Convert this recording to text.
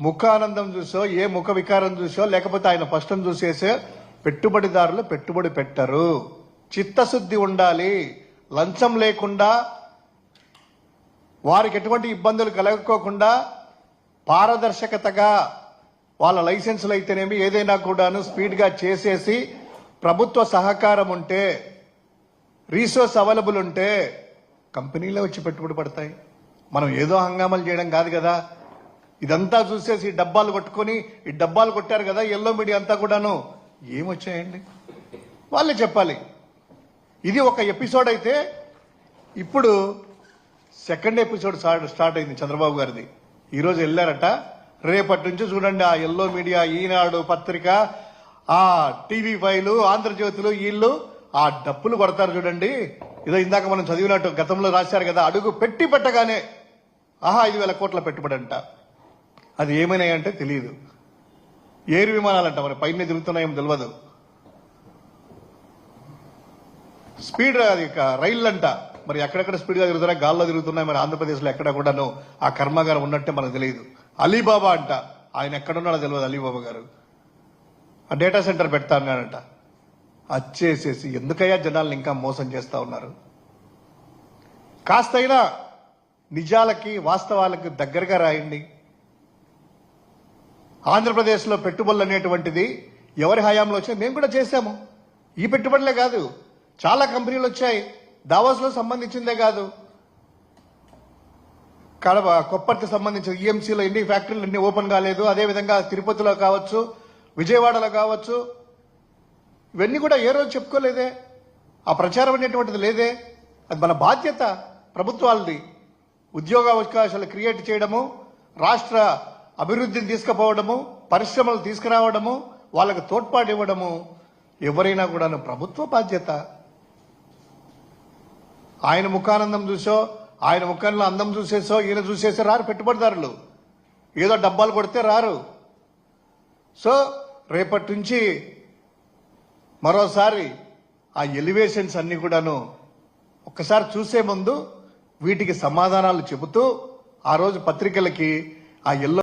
ముఖానందం చూసో ఏ ముఖ వికారం చూసో లేకపోతే ఆయన స్పష్టం చూసేసే పెట్టుబడిదారులు పెట్టుబడి పెట్టరు. చిత్తశుద్ధి ఉండాలి. లంచం లేకుండా వారికి ఎటువంటి ఇబ్బందులు కలగకోకుండా పారదర్శకతగా వాళ్ళ లైసెన్సులు అయితేనేమి ఏదైనా కూడాను స్పీడ్గా చేసేసి ప్రభుత్వ సహకారం ఉంటే రీసోర్స్ అవైలబుల్ ఉంటే కంపెనీలే వచ్చి పెట్టుబడి పడతాయి. మనం ఏదో హంగామాలు చేయడం కాదు కదా. ఇదంతా చూసేసి ఈ డబ్బాలు కొట్టుకొని ఈ డబ్బాలు కొట్టారు కదా ఎల్లో మీడియా అంతా కూడాను. ఏమొచ్చాయండి? వాళ్ళే చెప్పాలి. ఇది ఒక ఎపిసోడ్ అయితే ఇప్పుడు సెకండ్ ఎపిసోడ్ స్టార్ట్ స్టార్ట్ అయింది చంద్రబాబు గారిది. ఈరోజు వెళ్ళారట. రేపటి నుంచి చూడండి ఆ ఎల్లో మీడియా ఈనాడు పత్రిక ఆ టీవీ ఫైలు ఆంధ్రజ్యోతులు వీళ్ళు ఆ డప్పులు కొడతారు చూడండి. ఇదో ఇందాక మనం చదివినట్టు గతంలో రాశారు కదా అడుగు పెట్టి పెట్టగానే ఆహా ఐదు వేల కోట్ల పెట్టుబడి అంట అది ఏమైనాయంటే తెలియదు ఏరు విమానాలంట మరి? పైన తిరుగుతున్నాయేమో తెలియదు స్పీడ్ అది రైళ్ళు అంట మరి ఎక్కడెక్కడ స్పీడ్గా తిరుగుతున్నాయి గాల్లో తిరుగుతున్నాయి మరి ఆంధ్రప్రదేశ్లో ఎక్కడ కూడాను ఆ కర్మాగారం ఉన్నట్టే మనకు తెలియదు అలీబాబా అంట. ఆయన ఎక్కడున్నాడో తెలియదు అలీబాబా గారు. ఆ డేటా సెంటర్ పెడతా అన్నాడంట. అచ్చేసేసి ఎందుకయ్యా జనాలను ఇంకా మోసం చేస్తూ ఉన్నారు? కాస్తైనా నిజాలకి వాస్తవాలకు దగ్గరగా రాయండి. ఆంధ్రప్రదేశ్లో పెట్టుబడులు అనేటువంటిది ఎవరి హయాంలో వచ్చాయి? మేము కూడా చేశాము. ఈ పెట్టుబడులే కాదు. చాలా కంపెనీలు వచ్చాయి. దావాస్లో సంబంధించిందే కాదు. కడప కొప్పర్తి సంబంధించిన ఈఎంసీలో ఎన్ని ఫ్యాక్టరీలు అన్ని ఓపెన్ కాలేదు. అదేవిధంగా తిరుపతిలో కావచ్చు విజయవాడలో కావచ్చు. ఇవన్నీ కూడా ఏ రోజు చెప్పుకోలేదే. ఆ ప్రచారం అనేటువంటిది లేదే. అది మన బాధ్యత ప్రభుత్వాలది. ఉద్యోగ అవకాశాలు క్రియేట్ చేయడము రాష్ట్ర అభివృద్ధిని తీసుకుపోవడము పరిశ్రమలు తీసుకురావడము వాళ్ళకు తోడ్పాటు ఇవ్వడము ఎవరైనా కూడా ప్రభుత్వ బాధ్యత. ఆయన ముఖానందం చూసో ఆయన ముఖంలో అందం చూసేసో ఈయన చూసేసో రారు పెట్టుబడిదారులు. ఏదో డబ్బాలు కొడితే రారు. సో రేపటి నుంచి మరోసారి ఆ ఎలివేషన్స్ అన్ని కూడాను ఒక్కసారి చూసే ముందు వీటికి సమాధానాలు చెబుతూ ఆ రోజు పత్రికలకి ఆ ఎల్లో